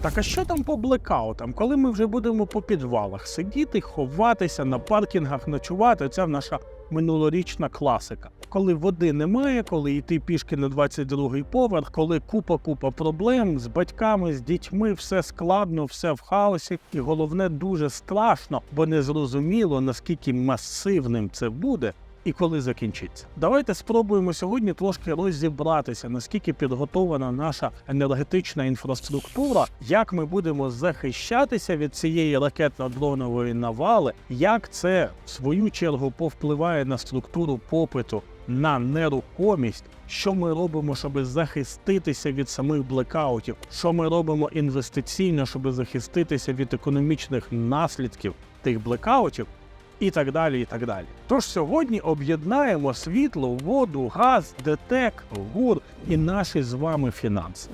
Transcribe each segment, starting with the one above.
Так а що там по блекаутам, коли ми вже будемо по підвалах сидіти, ховатися на паркінгах, ночувати? Це наша минулорічна класика. Коли води немає, коли йти пішки на 22-й поверх, коли купа-купа проблем з батьками, з дітьми, все складно, все в хаосі, і головне дуже страшно, бо не зрозуміло наскільки масивним це буде. І коли закінчиться, давайте спробуємо сьогодні трошки розібратися, наскільки підготована наша енергетична інфраструктура, як ми будемо захищатися від цієї ракетно-дронової навали, як це в свою чергу повпливає на структуру попиту на нерухомість. Що ми робимо, щоб захиститися від самих блекаутів? Що ми робимо інвестиційно, щоб захиститися від економічних наслідків тих блекаутів? І так далі. і так далі. Тож сьогодні об'єднаємо світло, воду, газ, ДТЕК, ГУР і наші з вами фінанси.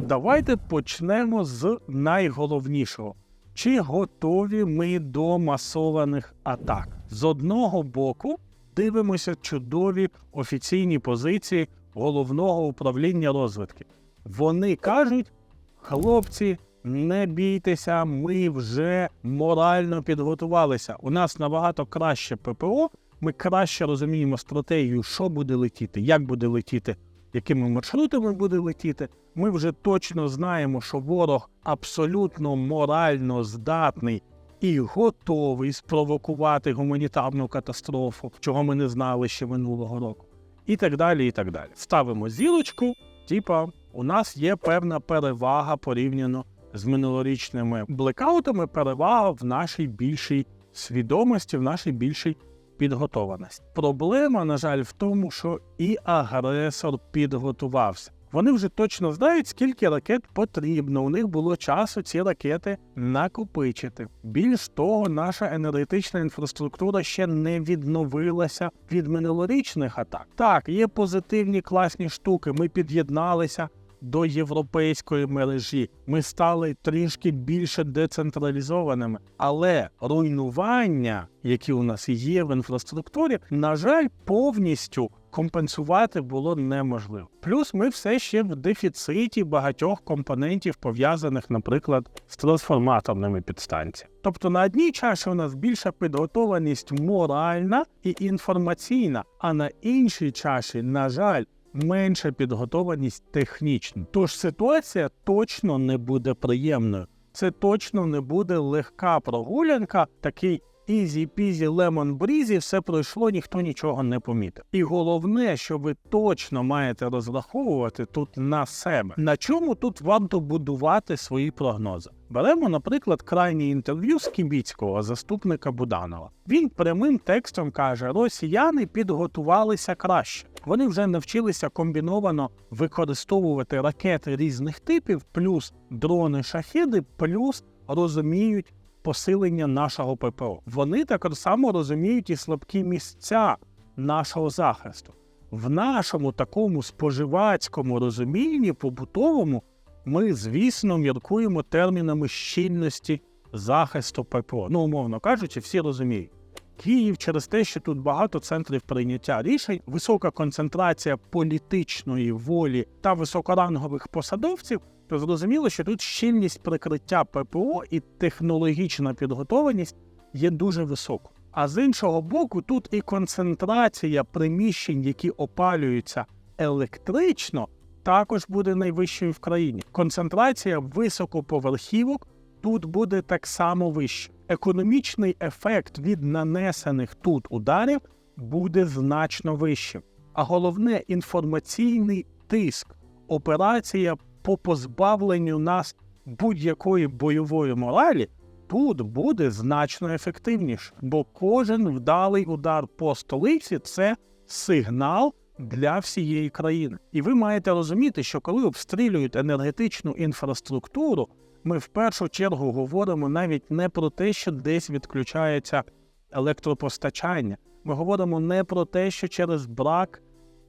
Давайте почнемо з найголовнішого. Чи готові ми до масованих атак? З одного боку, дивимося чудові офіційні позиції головного управління розвідки. Вони кажуть, хлопці, не бійтеся, ми вже морально підготувалися. У нас набагато краще ППО. Ми краще розуміємо стратегію, що буде летіти, як буде летіти, якими маршрутами буде летіти. Ми вже точно знаємо, що ворог абсолютно морально здатний і готовий спровокувати гуманітарну катастрофу, чого ми не знали ще минулого року. І так далі. і так далі. Ставимо зілочку, типа, у нас є певна перевага порівняно з минулорічними блекаутами перевага в нашій більшій свідомості, в нашій більшій підготованості. Проблема, на жаль, в тому, що і агресор підготувався. Вони вже точно знають, скільки ракет потрібно. У них було часу ці ракети накопичити. Більш того, наша енергетична інфраструктура ще не відновилася від минулорічних атак. Так, є позитивні класні штуки. Ми під'єдналися до європейської мережі. Ми стали трішки більше децентралізованими, але руйнування, які у нас є в інфраструктурі, на жаль, повністю компенсувати було неможливо. Плюс ми все ще в дефіциті багатьох компонентів, пов'язаних, наприклад, з трансформаторними підстанціями. Тобто на одній чаші у нас більша підготованість моральна і інформаційна, а на іншій чаші, на жаль, менша підготованість технічна. Тож ситуація точно не буде приємною. Це точно не буде легка прогулянка, такий ізі-пізі лемон брізі, все пройшло, ніхто нічого не помітив. І головне, що ви точно маєте розраховувати тут на себе. На чому тут варто будувати свої прогнози? Беремо, наприклад, крайнє інтерв'ю з Кібіцького, заступника Буданова. Він прямим текстом каже: росіяни підготувалися краще. Вони вже навчилися комбіновано використовувати ракети різних типів, плюс дрони шахіди, плюс розуміють посилення нашого ППО. Вони так само розуміють і слабкі місця нашого захисту. В нашому такому споживацькому розумінні, побутовому, ми, звісно, міркуємо термінами щільності захисту ППО. Ну, умовно кажучи, всі розуміють. Київ через те, що тут багато центрів прийняття рішень, висока концентрація політичної волі та високорангових посадовців, то зрозуміло, що тут щільність прикриття ППО і технологічна підготованість є дуже високою. А з іншого боку, тут і концентрація приміщень, які опалюються електрично, також буде найвищою в країні. Концентрація високоповерхівок тут буде так само вища. Економічний ефект від нанесених тут ударів буде значно вищим. А головне інформаційний тиск, операція по позбавленню нас будь-якої бойової моралі тут буде значно ефективніше, бо кожен вдалий удар по столиці це сигнал для всієї країни. І ви маєте розуміти, що коли обстрілюють енергетичну інфраструктуру, ми в першу чергу говоримо навіть не про те, що десь відключається електропостачання. Ми говоримо не про те, що через брак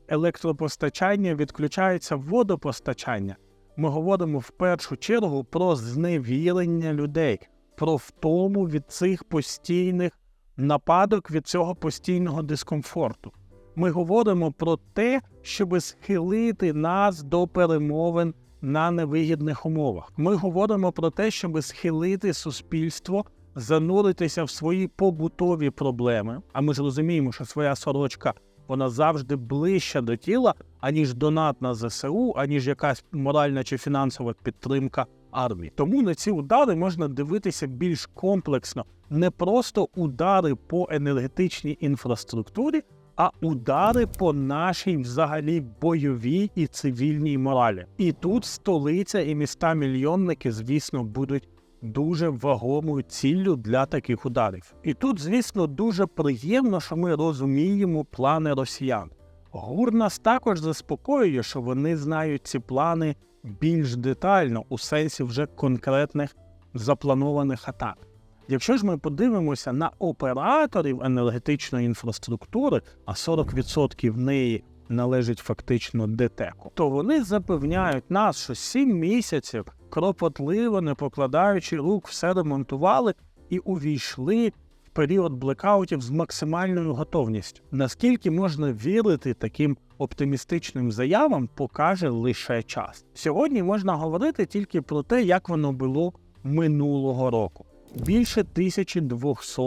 електропостачання відключається водопостачання. Ми говоримо в першу чергу про зневірення людей, про втому від цих постійних нападок, від цього постійного дискомфорту. Ми говоримо про те, щоб схилити нас до перемовин на невигідних умовах. Ми говоримо про те, щоб схилити суспільство, зануритися в свої побутові проблеми. А ми ж розуміємо, що своя сорочка вона завжди ближча до тіла, аніж донат на ЗСУ, аніж якась моральна чи фінансова підтримка армії. Тому на ці удари можна дивитися більш комплексно, не просто удари по енергетичній інфраструктурі, а удари по нашій взагалі бойовій і цивільній моралі. І тут столиця і міста-мільйонники, звісно, будуть дуже вагомою ціллю для таких ударів. І тут, звісно, дуже приємно, що ми розуміємо плани росіян. ГУР нас також заспокоює, що вони знають ці плани більш детально у сенсі вже конкретних запланованих атак. Якщо ж ми подивимося на операторів енергетичної інфраструктури, а 40% неї належить фактично ДТЕКу, то вони запевняють нас, що 7 місяців кропотливо, не покладаючи рук, все ремонтували і увійшли в період блекаутів з максимальною готовністю. Наскільки можна вірити таким оптимістичним заявам, покаже лише час. Сьогодні можна говорити тільки про те, як воно було минулого року. Більше 1200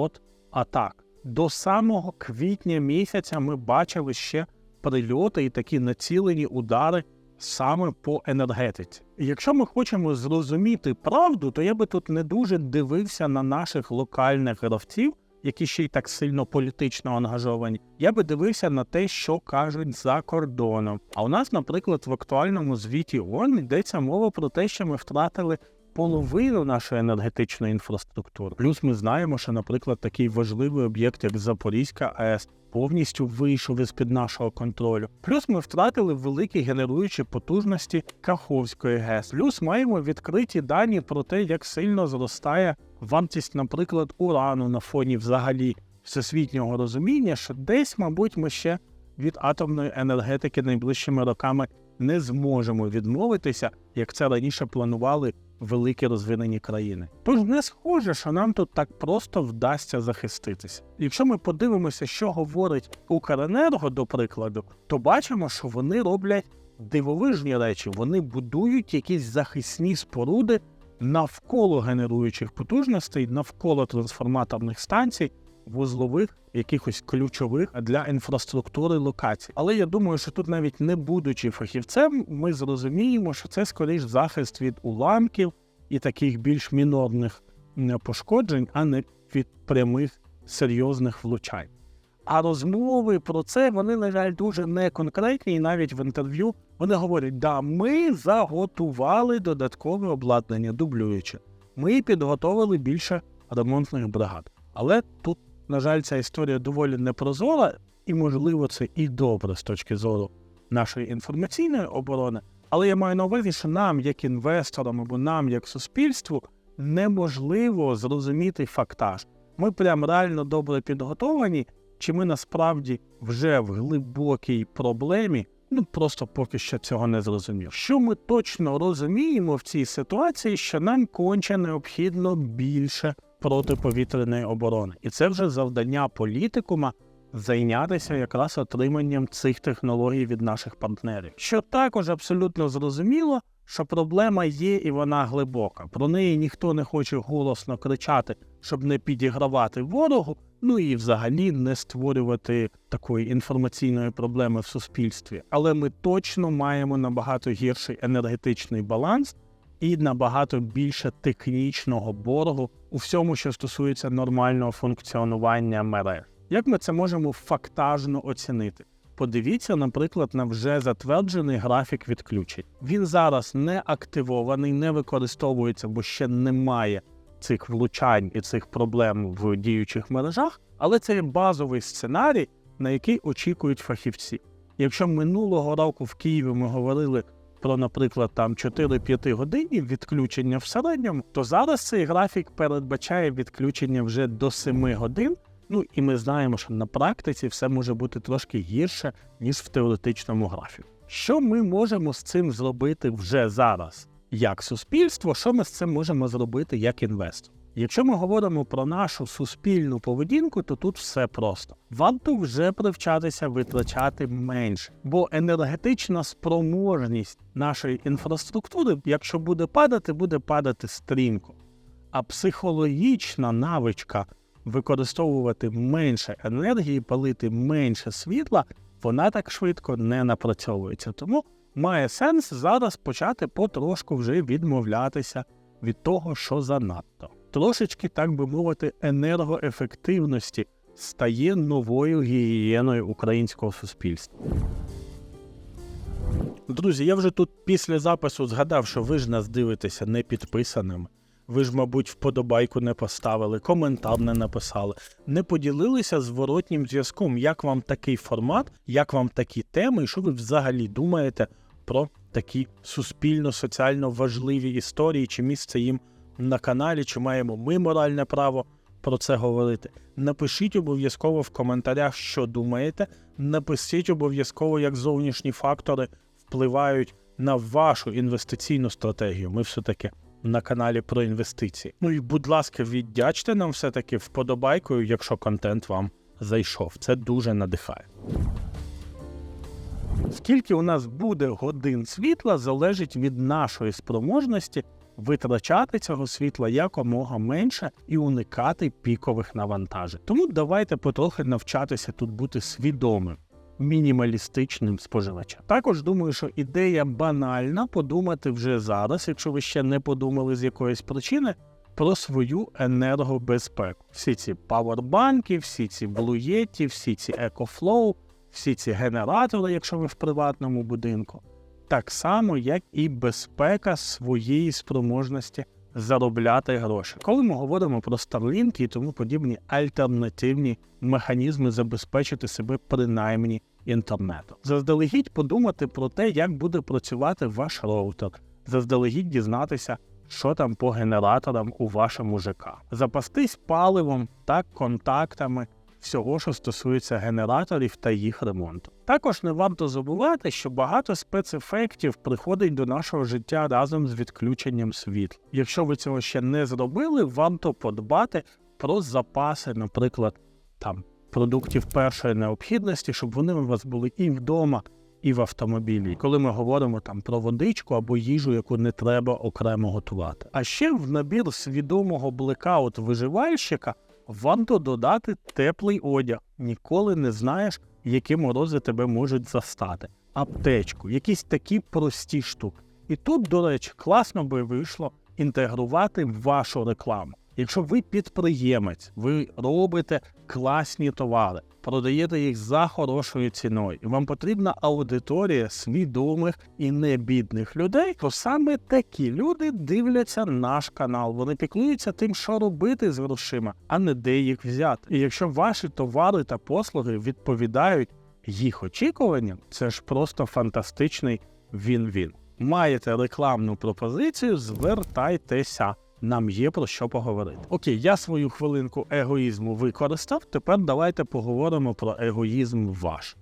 атак. До самого квітня місяця ми бачили ще прильоти і такі націлені удари саме по енергетиці. Якщо ми хочемо зрозуміти правду, то я би тут не дуже дивився на наших локальних гравців, які ще й так сильно політично ангажовані. Я би дивився на те, що кажуть за кордоном. А у нас, наприклад, в актуальному звіті ООН йдеться мова про те, що ми втратили. Половину нашої енергетичної інфраструктури. Плюс ми знаємо, що, наприклад, такий важливий об'єкт, як Запорізька АЕС, повністю вийшов із під нашого контролю. Плюс ми втратили великі генеруючі потужності Каховської ГЕС. Плюс маємо відкриті дані про те, як сильно зростає вартість, наприклад, урану на фоні взагалі всесвітнього розуміння, що десь, мабуть, ми ще від атомної енергетики найближчими роками не зможемо відмовитися, як це раніше планували великі розвинені країни. Тож не схоже, що нам тут так просто вдасться захиститися. Якщо ми подивимося, що говорить Укренерго, до прикладу, то бачимо, що вони роблять дивовижні речі. Вони будують якісь захисні споруди навколо генеруючих потужностей, навколо трансформаторних станцій. Вузлових, якихось ключових для інфраструктури локацій. Але я думаю, що тут, навіть не будучи фахівцем, ми зрозуміємо, що це скоріш захист від уламків і таких більш мінорних пошкоджень, а не від прямих серйозних влучань. А розмови про це вони, на жаль, дуже неконкретні, і навіть в інтерв'ю вони говорять: да, ми заготували додаткове обладнання, дублюючи. Ми підготовили більше ремонтних бригад. Але тут на жаль, ця історія доволі непрозора, і, можливо, це і добре з точки зору нашої інформаційної оборони. Але я маю на увазі, що нам, як інвесторам або нам, як суспільству, неможливо зрозуміти фактаж. Ми прям реально добре підготовані, чи ми насправді вже в глибокій проблемі, ну просто поки що цього не зрозумів. Що ми точно розуміємо в цій ситуації, що нам конче необхідно більше протиповітряної оборони, і це вже завдання політикума зайнятися якраз отриманням цих технологій від наших партнерів. Що також абсолютно зрозуміло, що проблема є і вона глибока. Про неї ніхто не хоче голосно кричати, щоб не підігравати ворогу. Ну і взагалі не створювати такої інформаційної проблеми в суспільстві. Але ми точно маємо набагато гірший енергетичний баланс і набагато більше технічного боргу у всьому, що стосується нормального функціонування мереж. Як ми це можемо фактажно оцінити? Подивіться, наприклад, на вже затверджений графік відключень. Він зараз не активований, не використовується, бо ще немає цих влучань і цих проблем в діючих мережах, але це є базовий сценарій, на який очікують фахівці. Якщо минулого року в Києві ми говорили про, наприклад, там 4-5 годинні відключення в середньому, то зараз цей графік передбачає відключення вже до 7 годин. Ну і ми знаємо, що на практиці все може бути трошки гірше, ніж в теоретичному графіку. Що ми можемо з цим зробити вже зараз, як суспільство? Що ми з цим можемо зробити як інвестор? Якщо ми говоримо про нашу суспільну поведінку, то тут все просто. Варто вже привчатися витрачати менше, бо енергетична спроможність нашої інфраструктури, якщо буде падати, буде падати стрімко. А психологічна навичка використовувати менше енергії, палити менше світла, вона так швидко не напрацьовується. Тому має сенс зараз почати потрошку вже відмовлятися від того, що занадто. Трошечки, так би мовити, енергоефективності стає новою гігієною українського суспільства. Друзі, я вже тут після запису згадав, що ви ж нас дивитеся не підписаними. Ви ж, мабуть, вподобайку не поставили, коментар не написали, не поділилися зворотнім зв'язком, як вам такий формат, як вам такі теми, і що ви взагалі думаєте про такі суспільно-соціально важливі історії, чи місце їм на каналі, чи маємо ми моральне право про це говорити. Напишіть обов'язково в коментарях, що думаєте. Напишіть обов'язково, як зовнішні фактори впливають на вашу інвестиційну стратегію. Ми все-таки на каналі про інвестиції. Ну і, будь ласка, віддячте нам все-таки вподобайкою, якщо контент вам зайшов. Це дуже надихає. Скільки у нас буде годин світла, залежить від нашої спроможності витрачати цього світла якомога менше і уникати пікових навантажень. Тому давайте потрохи навчатися тут бути свідомим. Мінімалістичним споживачем. Також думаю, що ідея банальна подумати вже зараз, якщо ви ще не подумали з якоїсь причини, про свою енергобезпеку. Всі ці павербанки, всі ці блуєті, всі ці екофлоу, всі ці генератори, якщо ви в приватному будинку, так само, як і безпека своєї спроможності заробляти гроші. Коли ми говоримо про Starlink і тому подібні альтернативні механізми забезпечити себе принаймні інтернетом. Заздалегідь подумати про те, як буде працювати ваш роутер, заздалегідь дізнатися, що там по генераторам у вашому ЖК, запастись паливом та контактами всього, що стосується генераторів та їх ремонту. Також не варто забувати, що багато спецефектів приходить до нашого життя разом з відключенням світла. Якщо ви цього ще не зробили, варто подбати про запаси, наприклад, там продуктів першої необхідності, щоб вони у вас були і вдома, і в автомобілі, коли ми говоримо там про водичку або їжу, яку не треба окремо готувати. А ще в набір свідомого блекаут виживальщика варто додати теплий одяг. Ніколи не знаєш, які морози тебе можуть застати. Аптечку, якісь такі прості штуки. І тут, до речі, класно би вийшло інтегрувати вашу рекламу. Якщо ви підприємець, ви робите класні товари, продаєте їх за хорошою ціною, і вам потрібна аудиторія свідомих і небідних людей, то саме такі люди дивляться наш канал. Вони піклуються тим, що робити з грошима, а не де їх взяти. І якщо ваші товари та послуги відповідають їх очікуванням, це ж просто фантастичний він-він. Маєте рекламну пропозицію, звертайтеся. Нам є про що поговорити. Окей, я свою хвилинку егоїзму використав. Тепер давайте поговоримо про егоїзм ваш.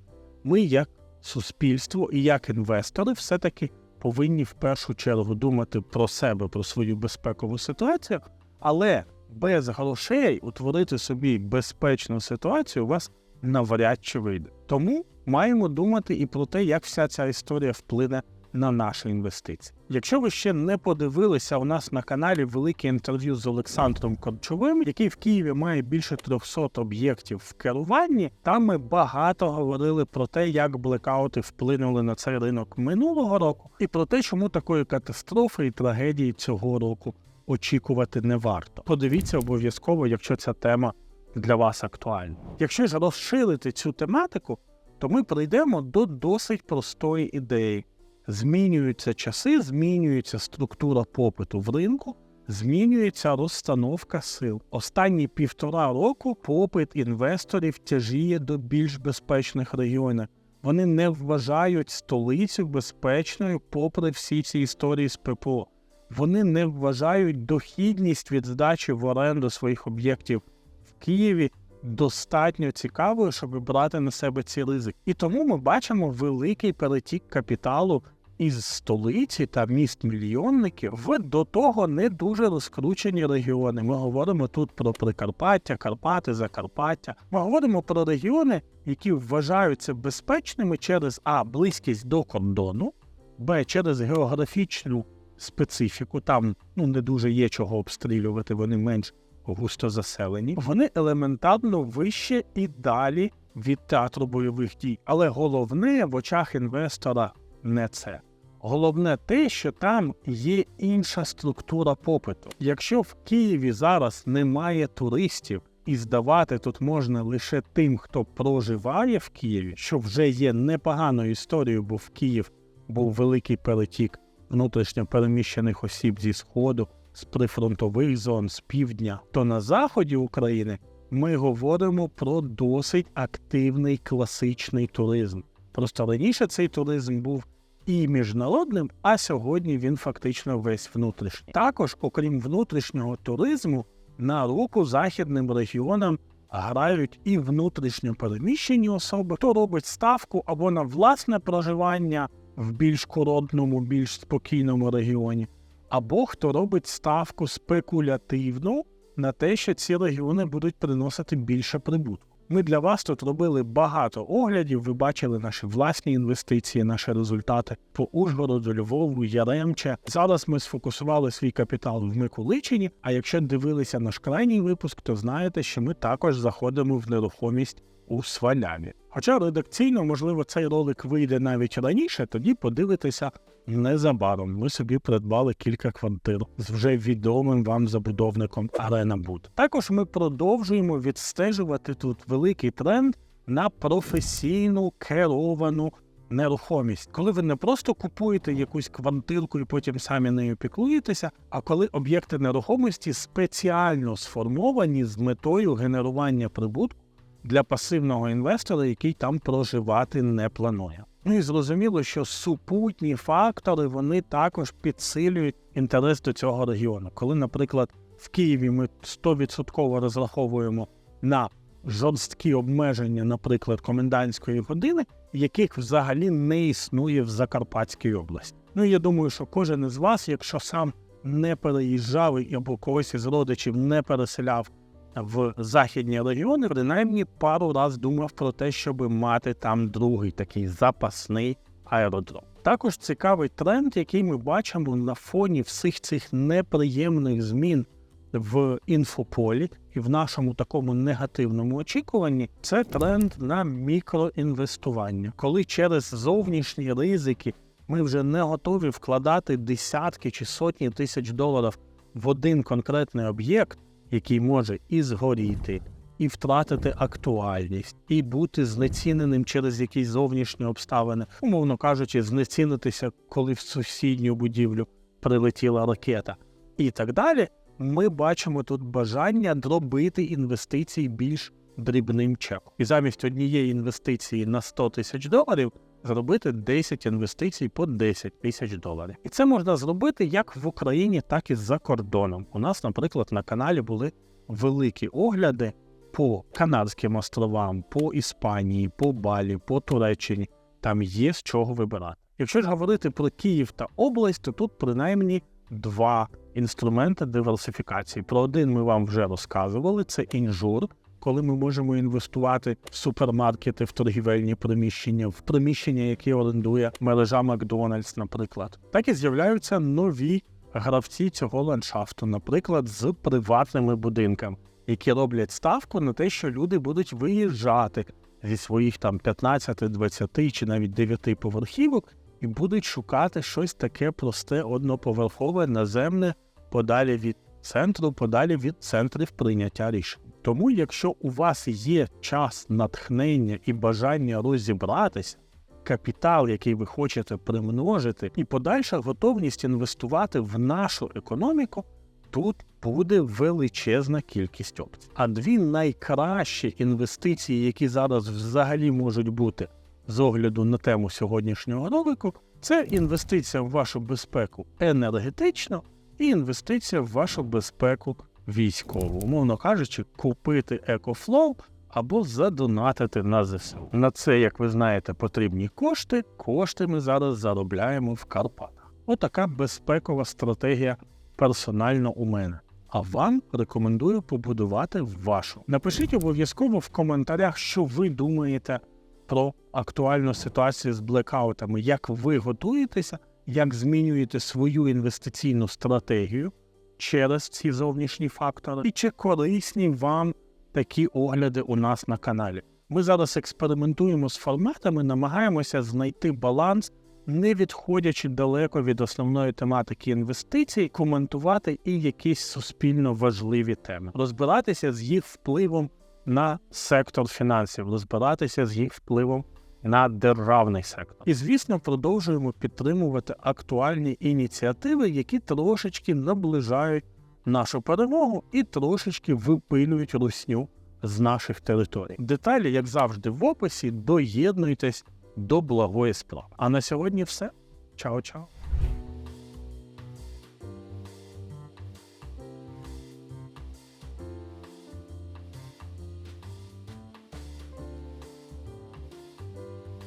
Ми, як суспільство і як інвестори, все-таки повинні в першу чергу думати про себе, про свою безпекову ситуацію, але без грошей утворити собі безпечну ситуацію у вас навряд чи вийде. Тому маємо думати і про те, як вся ця історія вплине на наші інвестиції. Якщо ви ще не подивилися у нас на каналі велике інтерв'ю з Олександром Корчовим, який в Києві має більше 300 об'єктів в керуванні, там ми багато говорили про те, як блекаути вплинули на цей ринок минулого року, і про те, чому такої катастрофи і трагедії цього року очікувати не варто. Подивіться обов'язково, якщо ця тема для вас актуальна. Якщо ж розширити цю тематику, то ми прийдемо до досить простої ідеї. Змінюються часи, змінюється структура попиту в ринку, змінюється розстановка сил. Останні півтора року попит інвесторів тяжіє до більш безпечних регіонів. Вони не вважають столицю безпечною, попри всі ці історії з ППО. Вони не вважають дохідність від здачі в оренду своїх об'єктів в Києві достатньо цікавою, щоб брати на себе ці ризики. І тому ми бачимо великий перетік капіталу із столиці та міст мільйонників в до того не дуже розкручені регіони. Ми говоримо тут про Прикарпаття, Карпати, Закарпаття. Ми говоримо про регіони, які вважаються безпечними через а близькість до кордону, б через географічну специфіку. Там ну не дуже є чого обстрілювати, вони менш густо заселені. Вони елементарно вище і далі від театру бойових дій. Але головне в очах інвестора не це. Головне те, що там є інша структура попиту. Якщо в Києві зараз немає туристів, і здавати тут можна лише тим, хто проживає в Києві, що вже є непоганою історією, бо в Київ був великий перетік внутрішньо переміщених осіб зі сходу, з прифронтових зон, з півдня, то на заході України ми говоримо про досить активний класичний туризм. Просто раніше цей туризм був і міжнародним, а сьогодні він фактично весь внутрішній. Також, окрім внутрішнього туризму, на руку західним регіонам грають і внутрішньо переміщені особи, хто робить ставку або на власне проживання в більш курортному, більш спокійному регіоні, або хто робить ставку спекулятивну на те, що ці регіони будуть приносити більше прибутку. Ми для вас тут робили багато оглядів. Ви бачили наші власні інвестиції, наші результати по Ужгороду, Львову, Яремче. Зараз ми сфокусували свій капітал в Миколичині. А якщо дивилися наш крайній випуск, то знаєте, що ми також заходимо в нерухомість у Сваляві. Хоча редакційно, можливо, цей ролик вийде навіть раніше, тоді подивитися незабаром. Ми собі придбали кілька квартир з вже відомим вам забудовником Арена Буд. Також ми продовжуємо відстежувати тут великий тренд на професійну керовану нерухомість, коли ви не просто купуєте якусь квартирку і потім самі нею піклуєтеся, а коли об'єкти нерухомості спеціально сформовані з метою генерування прибутку для пасивного інвестора, який там проживати не планує. Ну і зрозуміло, що супутні фактори вони також підсилюють інтерес до цього регіону. Коли, наприклад, в Києві ми 100% розраховуємо на жорсткі обмеження, наприклад, комендантської години, яких взагалі не існує в Закарпатській області. Ну я думаю, що кожен із вас, якщо сам не переїжджав або когось із родичів не переселяв в західні регіони, принаймні пару раз думав про те, щоб мати там другий такий запасний аеродром. Також цікавий тренд, який ми бачимо на фоні всіх цих неприємних змін в інфополі і в нашому такому негативному очікуванні, це тренд на мікроінвестування, коли через зовнішні ризики ми вже не готові вкладати десятки чи сотні тисяч доларів в один конкретний об'єкт який може і згоріти, і втратити актуальність, і бути знеціненим через якісь зовнішні обставини, умовно кажучи, знецінитися, коли в сусідню будівлю прилетіла ракета, і так далі. Ми бачимо тут бажання дробити інвестиції більш дрібним чеком. І замість однієї інвестиції на 100 тисяч доларів зробити 10 інвестицій по 10 тисяч доларів. І це можна зробити як в Україні, так і за кордоном. У нас, наприклад, на каналі були великі огляди по Канадським островам, по Іспанії, по Балі, по Туреччині. Там є з чого вибирати. Якщо ж говорити про Київ та область, то тут принаймні два інструменти диверсифікації. Про один ми вам вже розказували: це інжур коли ми можемо інвестувати в супермаркети, в торгівельні приміщення, в приміщення, які орендує мережа Макдональдс, наприклад, так і з'являються нові гравці цього ландшафту, наприклад, з приватними будинками, які роблять ставку на те, що люди будуть виїжджати зі своїх там 15, 20 чи навіть 9 поверхівок, і будуть шукати щось таке просте, одноповерхове, наземне, подалі від центру, подалі від центрів прийняття рішень. Тому, якщо у вас є час натхнення і бажання розібратися, капітал, який ви хочете примножити, і подальша готовність інвестувати в нашу економіку, тут буде величезна кількість опцій. А дві найкращі інвестиції, які зараз взагалі можуть бути з огляду на тему сьогоднішнього ролику, це інвестиція в вашу безпеку енергетично і інвестиція в вашу безпеку військову. Умовно кажучи, купити EcoFlow або задонатити на ЗСУ. На це, як ви знаєте, потрібні кошти. Кошти ми зараз заробляємо в Карпатах. Отака безпекова стратегія персонально у мене. А вам рекомендую побудувати вашу. Напишіть обов'язково в коментарях, що ви думаєте про актуальну ситуацію з блекаутами, як ви готуєтеся, як змінюєте свою інвестиційну стратегію через ці зовнішні фактори, і чи корисні вам такі огляди у нас на каналі. Ми зараз експериментуємо з форматами, намагаємося знайти баланс, не відходячи далеко від основної тематики інвестицій, коментувати і якісь суспільно важливі теми, розбиратися з їх впливом на сектор фінансів, розбиратися з їх впливом на державний сектор. І звісно, продовжуємо підтримувати актуальні ініціативи, які трошечки наближають нашу перемогу і трошечки випилюють русню з наших територій. Деталі, як завжди, в описі. Доєднуйтесь до благої справи. А на сьогодні все. Чао-чао.